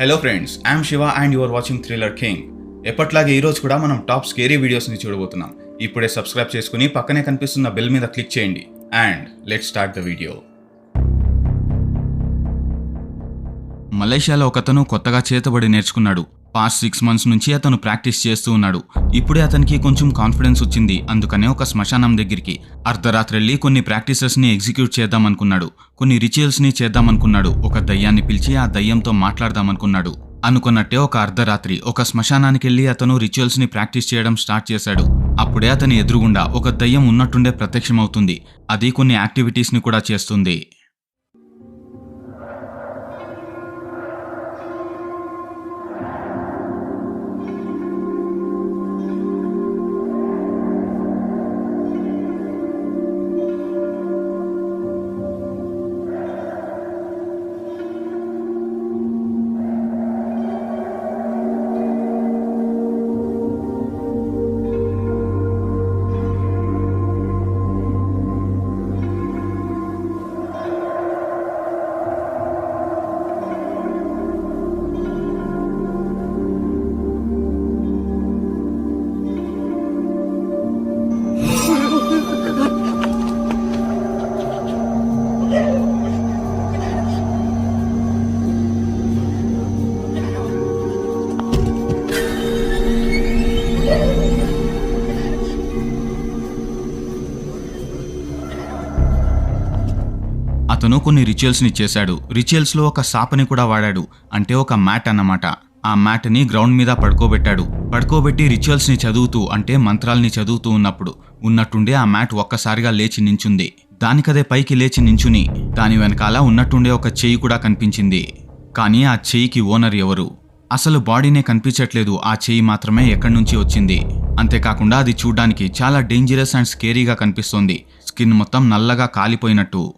Hello friends I'm Shiva and you're watching thriller king ఎప్పట్లాగే ఈరోజు కూడా మనం టాప్ స్కేరీ వీడియోస్ని చూడబోతున్నాం. ఇప్పుడే సబ్స్క్రైబ్ చేసుకుని పక్కనే కనిపిస్తున్న బెల్ మీద క్లిక్ చేయండి. And let start the video మలేషియాలో ఒకతను కొత్తగా చేతబడి నేర్చుకున్నాడు. పాస్ట్ సిక్స్ మంత్స్ నుంచి అతను ప్రాక్టీస్ చేస్తూ ఉన్నాడు. ఇప్పుడే అతనికి కొంచెం కాన్ఫిడెన్స్ వచ్చింది. అందుకనే ఒక శ్మశానం దగ్గరికి అర్ధరాత్రి వెళ్ళి కొన్ని ప్రాక్టీసెస్ని ఎగ్జిక్యూట్ చేద్దామనుకున్నాడు కొన్ని రిచువల్స్ని చేద్దామనుకున్నాడు ఒక దయ్యాన్ని పిలిచి ఆ దయ్యంతో మాట్లాడదాం అనుకున్నాడు. అనుకున్నట్టే ఒక అర్ధరాత్రి ఒక శ్మశానానికి వెళ్ళి అతను రిచువల్స్ని ప్రాక్టీస్ చేయడం స్టార్ట్ చేశాడు. అప్పుడే అతని ఎదురుగుండా ఒక దయ్యం ఉన్నట్టుండే ప్రత్యక్షమవుతుంది. అది కొన్ని యాక్టివిటీస్ని కూడా చేస్తుంది. కొన్ని రిచువల్స్ని చేశాడు. రిచువల్స్లో ఒక సాపని కూడా వాడాడు. అంటే ఒక మ్యాట్ అన్నమాట. ఆ మ్యాట్ని గ్రౌండ్ మీద పడుకోబెట్టాడు. పడుకోబెట్టి రిచువల్స్ని చదువుతూ అంటే మంత్రాల్ని చదువుతూ ఉన్నప్పుడు ఉన్నట్టుండే ఆ మ్యాట్ ఒక్కసారిగా లేచి నించుంది. దానికదే పైకి లేచి నించుని దాని వెనకాల ఉన్నట్టుండే ఒక చెయ్యి కూడా కనిపించింది. కానీ ఆ చెయ్యికి ఓనర్ ఎవరు? అసలు బాడీనే కనిపించట్లేదు. ఆ చెయ్యి మాత్రమే ఎక్కడి నుంచి వచ్చింది? అంతేకాకుండా అది చూడ్డానికి చాలా డేంజరస్ అండ్ స్కేరీగా కనిపిస్తోంది. స్కిన్ మొత్తం నల్లగా కాలిపోయినట్టు.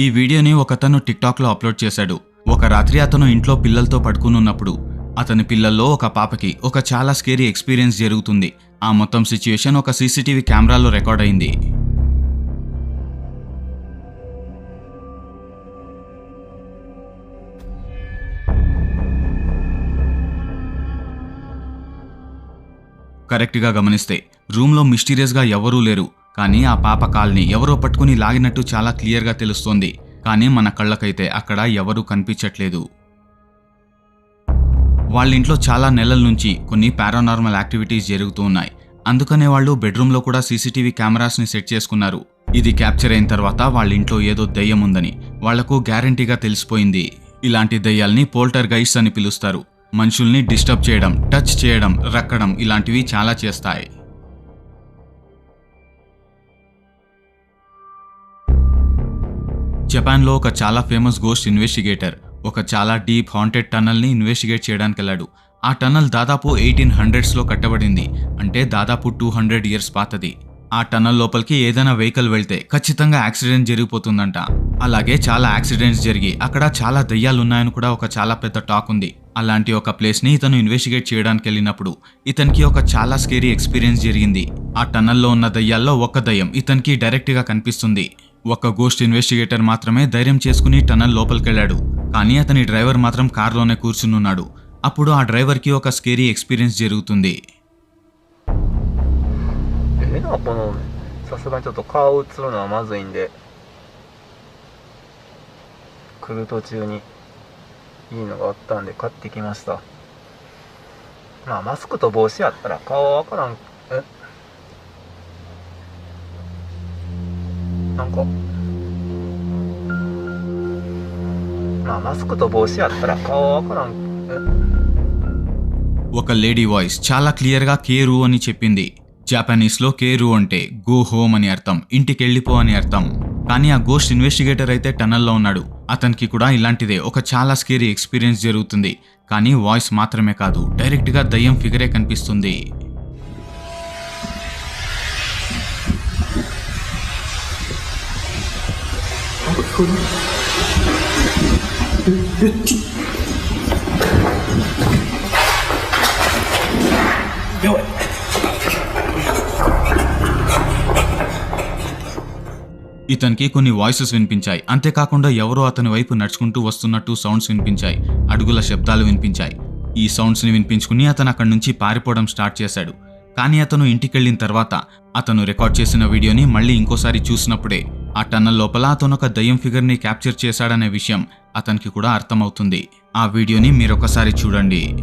ఈ వీడియోని ఒకతను టిక్టాక్లో అప్లోడ్ చేశాడు. ఒక రాత్రి అతను ఇంట్లో పిల్లలతో పడుకునున్నప్పుడు అతని పిల్లల్లో ఒక పాపకి ఒక చాలా స్కేరీ ఎక్స్పీరియన్స్ జరుగుతుంది. ఆ మొత్తం సిచ్యుయేషన్ ఒక సీసీటీవీ కెమెరాలో రికార్డ్ అయింది. కరెక్ట్గా గమనిస్తే రూమ్లో మిస్టీరియస్గా ఎవరూ లేరు. కానీ ఆ పాప కాల్ని ఎవరో పట్టుకుని లాగినట్టు చాలా క్లియర్గా తెలుస్తోంది. కానీ మన కళ్ళకైతే అక్కడ ఎవరూ కనిపించట్లేదు. వాళ్ళ ఇంట్లో చాలా నెలల నుంచి కొన్ని పారానార్మల్ యాక్టివిటీస్ జరుగుతూ ఉన్నాయి. అందుకనే వాళ్ళు బెడ్రూమ్లో కూడా సీసీటీవీ కెమెరాస్ని సెట్ చేసుకున్నారు. ఇది క్యాప్చర్ అయిన తర్వాత వాళ్ళ ఇంట్లో ఏదో దయ్యం ఉందని వాళ్ళకు గ్యారంటీగా తెలిసిపోయింది. ఇలాంటి దయ్యాల్ని పోల్టర్ గైడ్స్ అని పిలుస్తారు. మనుషుల్ని డిస్టర్బ్ చేయడం టచ్ చేయడం రక్కడం ఇలాంటివి చాలా చేస్తాయి. జపాన్లో ఒక చాలా ఫేమస్ గోస్ట్ ఇన్వెస్టిగేటర్. ఒక చాలా డీప్ హాంటెడ్ టన్నల్ని ఇన్వెస్టిగేట్ చేయడానికి వెళ్ళాడు ఆ టన్నల్ దాదాపు ఎయిటీన్ హండ్రెడ్స్లో కట్టబడింది. అంటే దాదాపు టూ హండ్రెడ్ ఇయర్స్ పాతది. ఆ టన్నల్ లోపలికి ఏదైనా వెహికల్ వెళ్తే ఖచ్చితంగా యాక్సిడెంట్ జరిగిపోతుందంట. అలాగే చాలా యాక్సిడెంట్స్ జరిగి అక్కడ చాలా దయ్యాలు ఉన్నాయని కూడా ఒక చాలా పెద్ద టాక్ ఉంది. అలాంటి ఒక ప్లేస్ని ఇతను ఇన్వెస్టిగేట్ చేయడానికి వెళ్ళినప్పుడు ఇతనికి ఒక చాలా స్కేరీ ఎక్స్పీరియన్స్ జరిగింది. ఆ టన్నల్లో ఉన్న దయ్యాల్లో ఒక దయ్యం ఇతనికి డైరెక్ట్గా కనిపిస్తుంది. ఒక గోస్ట్ ఇన్వెస్టిగేటర్ మాత్రమే ధైర్యం చేసుకుని టన్నల్ లోపలికెళ్ళాడు కానీ అతని డ్రైవర్ మాత్రం కార్లోనే కూర్చునున్నాడు అప్పుడు ఆ డ్రైవర్కి ఒక స్కేరీ ఎక్స్పీరియన్స్ జరుగుతుంది ええなこのさすがにちょっと顔映るのはまずいんで来る途中にいいのがあったんで買ってきましたまあマスクと帽子やったら顔はわからんえ なんかまあマスクと帽子やったら顔はわからんえ ఒక లేడీ వాయిస్ చాలా క్లియర్గా కేరు అని చెప్పింది జాపనీస్లో కేరు అంటే గో హోమ్ అని అర్థం ఇంటికి వెళ్ళిపో అని అర్థం కానీ ఆ గోస్ట్ ఇన్వెస్టిగేటర్ అయితే టనల్లో ఉన్నాడు అతనికి కూడా ఇలాంటిదే ఒక చాలా స్కేరీ ఎక్స్పీరియన్స్ జరుగుతుంది కానీ వాయిస్ మాత్రమే కాదు డైరెక్ట్గా దయ్యం ఫిగరే కనిపిస్తుంది ఇతనికి కొన్ని వాయిసెస్ వినిపించాయి. అంతేకాకుండా ఎవరో అతని వైపు నడుచుకుంటూ వస్తున్నట్టు సౌండ్స్ వినిపించాయి. అడుగుల శబ్దాలు వినిపించాయి. ఈ సౌండ్స్ని వినిపించుకుని అతను అక్కడి నుంచి పారిపోవడం స్టార్ట్ చేశాడు. కానీ అతను ఇంటికెళ్ళిన తర్వాత అతను రికార్డ్ చేసిన వీడియోని మళ్ళీ ఇంకోసారి చూసినప్పుడే ఆ టన్నల్ లోపల అతనొక దయ్యం ఫిగర్ని క్యాప్చర్ చేశాడనే విషయం అతనికి కూడా అర్థమవుతుంది. ఆ వీడియోని మీరొకసారి చూడండి.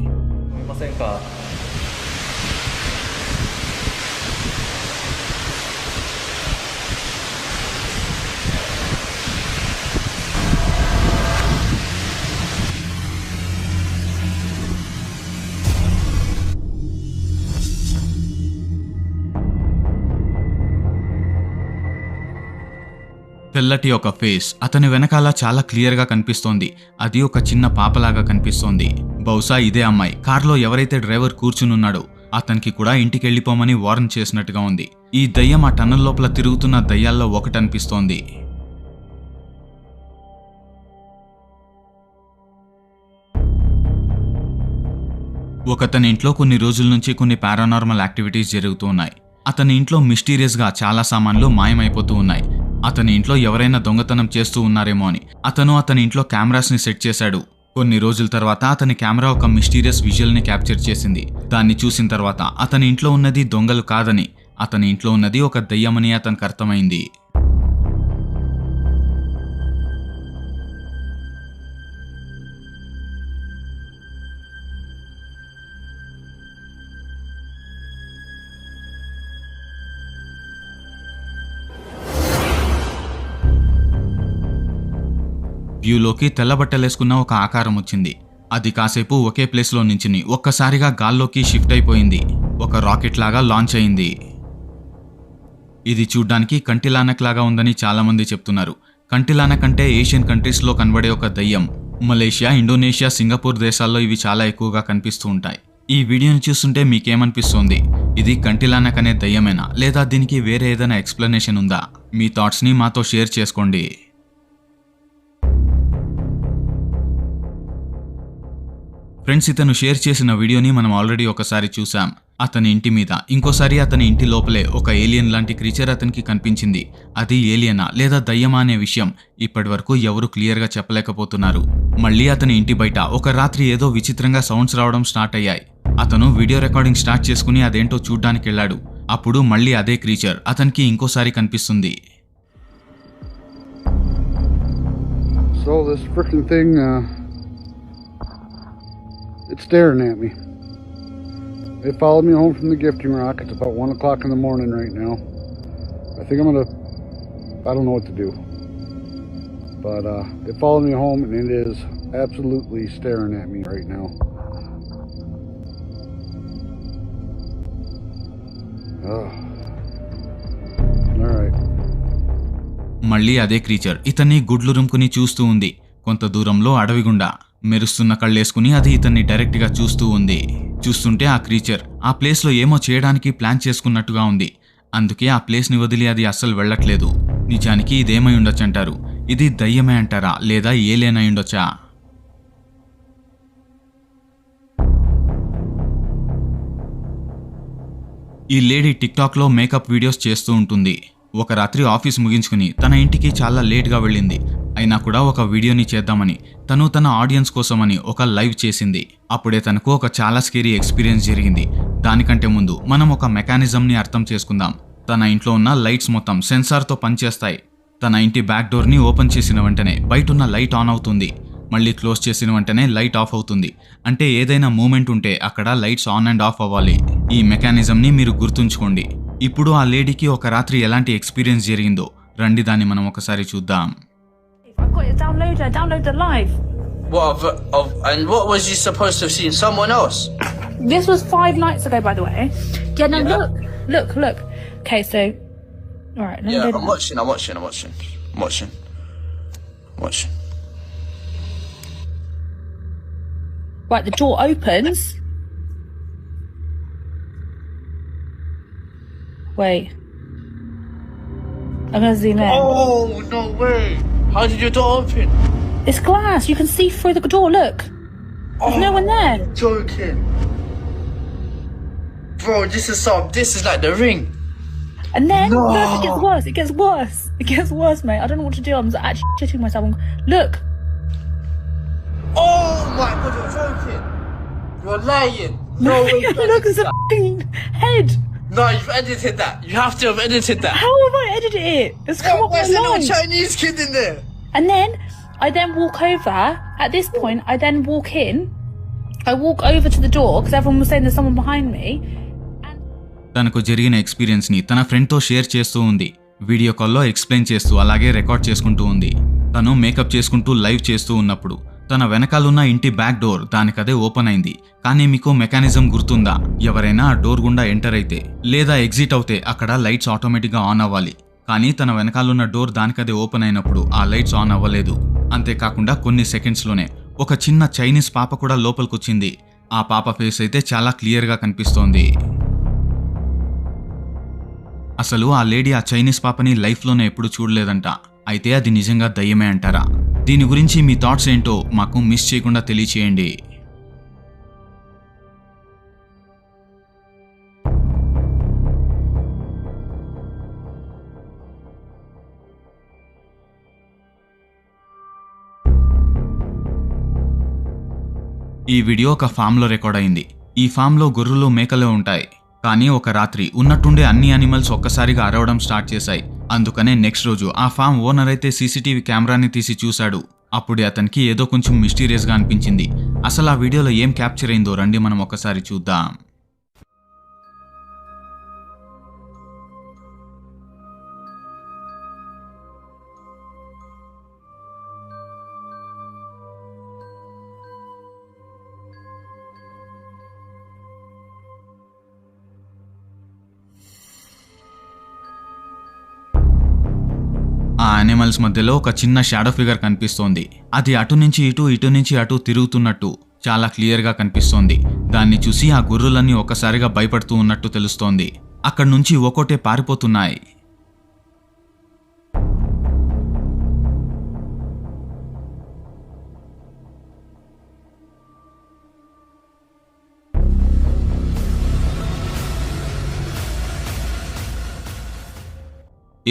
తెల్లటి ఒక ఫేస్. అతని వెనకాల చాలా క్లియర్గా కనిపిస్తోంది. అది ఒక చిన్న పాపలాగా కనిపిస్తోంది. బహుశా ఇదే అమ్మాయి. కారులో ఎవరైతే డ్రైవర్ కూర్చునున్నాడో అతనికి కూడా ఇంటికి వెళ్ళిపోమని వార్న్ చేసినట్టుగా ఉంది. ఈ దయ్యం ఆ టన్నల్ లోపల తిరుగుతున్న దయ్యాల్లో ఒకటి అనిపిస్తోంది. ఒకతని ఇంట్లో కొన్ని రోజుల నుంచి కొన్ని పారానార్మల్ యాక్టివిటీస్ జరుగుతూ ఉన్నాయి. అతని ఇంట్లో మిస్టీరియస్గా చాలా సామాన్లు మాయమైపోతూ ఉన్నాయి. అతని ఇంట్లో ఎవరైనా దొంగతనం చేస్తూ ఉన్నారేమో అని. అతను అతని ఇంట్లో కెమెరాస్ని సెట్ చేశాడు. కొన్ని రోజుల తర్వాత అతని కెమెరా ఒక మిస్టీరియస్ విజువల్ని క్యాప్చర్ చేసింది. దాన్ని చూసిన తర్వాత అతని ఇంట్లో ఉన్నది దొంగలు కాదని అతని ఇంట్లో ఉన్నది ఒక దయ్యమని అతనికి అర్థమైంది. వ్యూలోకి తెల్లబట్టలేసుకున్న ఒక ఆకారం వచ్చింది. అది కాసేపు ఒకే ప్లేస్లో నించుని ఒక్కసారిగా గాల్లోకి షిఫ్ట్ అయిపోయింది. ఒక రాకెట్ లాగా లాంచ్ అయింది. ఇది చూడ్డానికి కంటిలానక్ లాగా ఉందని చాలామంది చెప్తున్నారు. కంటిలానక్ అంటే ఏషియన్ కంట్రీస్లో కనబడే ఒక దయ్యం. మలేషియా ఇండోనేషియా సింగపూర్ దేశాల్లో ఇవి చాలా ఎక్కువగా కనిపిస్తూ ఉంటాయి. ఈ వీడియోని చూస్తుంటే మీకేమనిపిస్తోంది? ఇది కంటిలానక్ అనే దయ్యమేనా? లేదా దీనికి వేరే ఏదైనా ఎక్స్ప్లెనేషన్ ఉందా? మీ థాట్స్ని మాతో షేర్ చేసుకోండి. ఫ్రెండ్స్ ఇతను షేర్ చేసిన వీడియోని మనం ఆల్రెడీ ఒకసారి చూసాం అతని ఇంటి మీద ఇంకోసారి అతని ఇంటి లోపలే ఒక ఏలియన్ లాంటి క్రీచర్ అతనికి కనిపించింది. అది ఏలియనా లేదా దయ్యమా అనే విషయం ఇప్పటి వరకు ఎవరు క్లియర్గా చెప్పలేకపోతున్నారు. మళ్ళీ అతని ఇంటి బయట ఒక రాత్రి ఏదో విచిత్రంగా సౌండ్స్ రావడం స్టార్ట్ అయ్యాయి. అతను వీడియో రికార్డింగ్ స్టార్ట్ చేసుకుని అదేంటో చూడ్డానికి వెళ్ళాడు. అప్పుడు మళ్ళీ అదే క్రీచర్ అతనికి ఇంకోసారి కనిపిస్తుంది. So this freaking thing, uh, it's staring at me. It followed me home from the gifting rock. It's about one o'clock in the morning right now. I think I'm gonna. I don't know what to do. But uh, it followed me home, and it is absolutely staring at me right now. Oh. All right. మళ్ళీ అదే creature ఇతన్ని గుడ్లు రుంకుని చూస్తూ ఉంది కొంత దూరంలో అడవి గుండా మెరుస్తున్న కళ్ళేసుకుని అది ఇతన్ని డైరెక్ట్గా చూస్తూ ఉంది. చూస్తుంటే ఆ క్రీచర్ ఆ ప్లేస్లో ఏమో చేయడానికి ప్లాన్ చేసుకున్నట్టుగా ఉంది. అందుకే ఆ ప్లేస్ని వదిలి అది అస్సలు వెళ్ళట్లేదు. నిజానికి ఇదేమై ఉండొచ్చంటారు ఇది దయ్యమే అంటారా? లేదా ఏలేనై ఉండొచ్చా? ఈ లేడీ టిక్టాక్లో మేకప్ వీడియోస్ చేస్తూ ఉంటుంది. ఒక రాత్రి ఆఫీస్ ముగించుకుని తన ఇంటికి చాలా లేట్గా వెళ్ళింది. అయినా కూడా ఒక వీడియోని చేద్దామని తను తన ఆడియన్స్ కోసమని ఒక లైవ్ చేసింది. అప్పుడే తనకు ఒక చాలా స్కేరీ ఎక్స్పీరియన్స్ జరిగింది. దానికంటే ముందు మనం ఒక మెకానిజంని అర్థం చేసుకుందాం. తన ఇంట్లో ఉన్న లైట్స్ మొత్తం సెన్సార్తో పనిచేస్తాయి. తన ఇంటి బ్యాక్ డోర్ని ఓపెన్ చేసిన వెంటనే బయట ఉన్న లైట్ ఆన్ అవుతుంది. మళ్ళీ క్లోజ్ చేసిన వెంటనే లైట్ ఆఫ్ అవుతుంది. అంటే ఏదైనా మూమెంట్ ఉంటే అక్కడ లైట్స్ ఆన్ అండ్ ఆఫ్ అవ్వాలి. ఈ మెకానిజంని మీరు గుర్తుంచుకోండి. ఇప్పుడు ఆ లేడీకి ఒక రాత్రి ఎలాంటి ఎక్స్పీరియన్స్ జరిగిందో. రండి దాన్ని మనం ఒకసారి చూద్దాం. It downloaded. Download live. What? Of, of, and what was you supposed to have seen? Someone else? This was five nights ago, by the way. Yeah, no, Yeah. look, look, look. Okay, so, all right. Yeah, I'm watching. I'm watching. I'm watching. I'm watching. I'm watching. Right, the door opens. Wait. I'm gonna zoom in. Oh no way! How did your door open? It's glass. You can see through the door. Look. There's no one oh, there. Joking. Bro, this is some. This is like the ring. And then No. look, it gets worse. It gets worse. It gets worse, mate. I don't know what to do. I'm actually shitting myself. Look, Oh my god, you're joking. You're lying. No, way, look, there's a head. No, you've edited that. You have to have edited that. How have I edited it? It's come up Where's with the little. Chinese kid in there? And then I then walk over. At this point, I then walk in. I walk over to the door because everyone was saying there's someone behind me. తనకు జరిగిన ఎక్స్పీరియన్స్ని తన ఫ్రెండ్తో share చేస్తూ ఉంది video కాల్లో explain చేస్తూ అలాగే రికార్డ్ చేసుకుంటూ ఉంది తను మేకప్ చేసుకుంటూ లైవ్ చేస్తూ ఉన్నప్పుడు తన వెనకాలన్న ఇంటి బ్యాక్ డోర్ దానికదే ఓపెన్ అయింది. కానీ మీకు మెకానిజం గుర్తుందా? ఎవరైనా ఆ డోర్ గుండా ఎంటర్ అయితే లేదా ఎగ్జిట్ అవుతే అక్కడ లైట్స్ ఆటోమేటిక్గా ఆన్ అవ్వాలి. కానీ తన వెనకాలన్న డోర్ దానికదే ఓపెన్ అయినప్పుడు ఆ లైట్స్ ఆన్ అవ్వలేదు. అంతేకాకుండా కొన్ని సెకండ్స్లోనే ఒక చిన్న చైనీస్ పాప కూడా లోపలికొచ్చింది. ఆ పాప ఫేస్ అయితే చాలా క్లియర్గా కనిపిస్తోంది. అసలు ఆ లేడీ ఆ చైనీస్ పాపని లైఫ్లోనే ఎప్పుడు చూడలేదంట. అయితే అది నిజంగా దయ్యమే అంటారా? దీని గురించి మీ థాట్స్ ఏంటో మాకు మిస్ చేయకుండా తెలియచేయండి. ఈ వీడియో ఒక ఫామ్లో రికార్డ్ అయింది. ఈ ఫామ్లో గొర్రెలు మేకలే ఉంటాయి. కానీ ఒక రాత్రి ఉన్నట్టుండే అన్ని యానిమల్స్ ఒక్కసారిగా అరవడం స్టార్ట్ చేశాయి. అందుకనే నెక్స్ట్ రోజు ఆ ఫామ్ ఓనర్ అయితే సీసీటీవీ కెమెరాని తీసి చూశాడు. అప్పుడే అతనికి ఏదో కొంచెం మిస్టీరియస్గా అనిపించింది. అసలు ఆ వీడియోలో ఏం క్యాప్చర్ అయిందో రండి మనం ఒకసారి చూద్దాం. యానిమల్స్ మధ్యలో ఒక చిన్న షాడో ఫిగర్ కనిపిస్తోంది. అది అటు నుంచి ఇటు ఇటు నుంచి అటు తిరుగుతున్నట్టు చాలా క్లియర్గా కనిపిస్తోంది. దాన్ని చూసి ఆ గుర్రులన్నీ ఒక్కసారిగా భయపడుతూ ఉన్నట్టు తెలుస్తోంది. అక్కడి నుంచి ఒక్కోటే పారిపోతున్నాయి.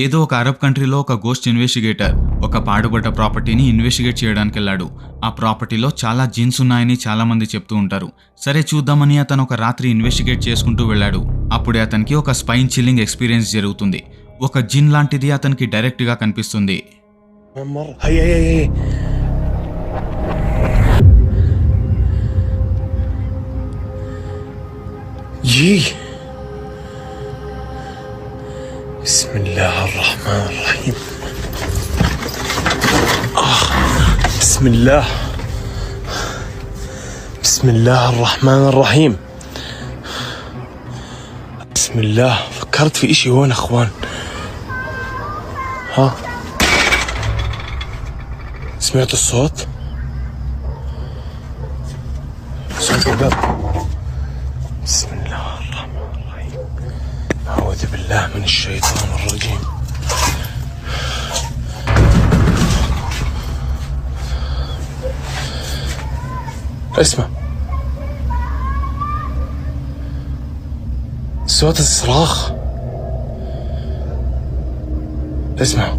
ఏదో ఒక అరబ్ కంట్రీలో ఒక గోస్ట్ ఇన్వెస్టిగేటర్ ఒక పాడుబడ్డ ప్రాపర్టీని ఇన్వెస్టిగేట్ చేయడానికి వెళ్ళాడు ఆ ప్రాపర్టీలో చాలా జీన్స్ ఉన్నాయని చాలామంది చెప్తూ ఉంటారు. సరే చూద్దామని అతను ఒక రాత్రి ఇన్వెస్టిగేట్ చేసుకుంటూ వెళ్ళాడు. అప్పుడే అతనికి ఒక స్పైన్ చిల్లింగ్ ఎక్స్పీరియన్స్ జరుగుతుంది. ఒక జిన్ లాంటిది అతనికి డైరెక్ట్గా కనిపిస్తుంది. యీ بسم الله الرحمن الرحيم. آه. بسم الله. بسم الله الرحمن الرحيم. بسم الله. فكرت في إشي هون أخوان. ها؟ سمعت الصوت؟ صوت الباب بسم الله الرحمن الرحيم أعوذ بالله من الشيطان الرجيم. اسمع. صوت الصراخ اسمع.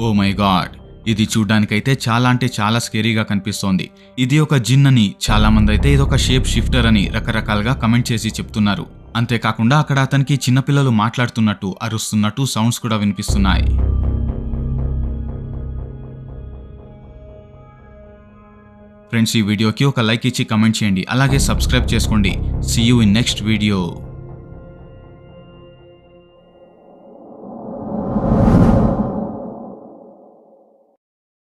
أو ماي جاد ఇది చూడ్డానికైతే చాలా అంటే చాలా స్కేరీగా కనిపిస్తోంది. ఇది ఒక జిన్ అని చాలా మంది అయితే ఇది ఒక షేప్ షిఫ్టర్ అని రకరకాలుగా కమెంట్ చేసి చెప్తున్నారు. అంతేకాకుండా అక్కడ అతనికి చిన్నపిల్లలు మాట్లాడుతున్నట్టు అరుస్తున్నట్టు సౌండ్స్ కూడా వినిపిస్తున్నాయి. ఫ్రెండ్స్ ఈ వీడియోకి ఒక లైక్ ఇచ్చి కమెంట్ చేయండి. అలాగే సబ్స్క్రైబ్ చేసుకోండి. See you in next video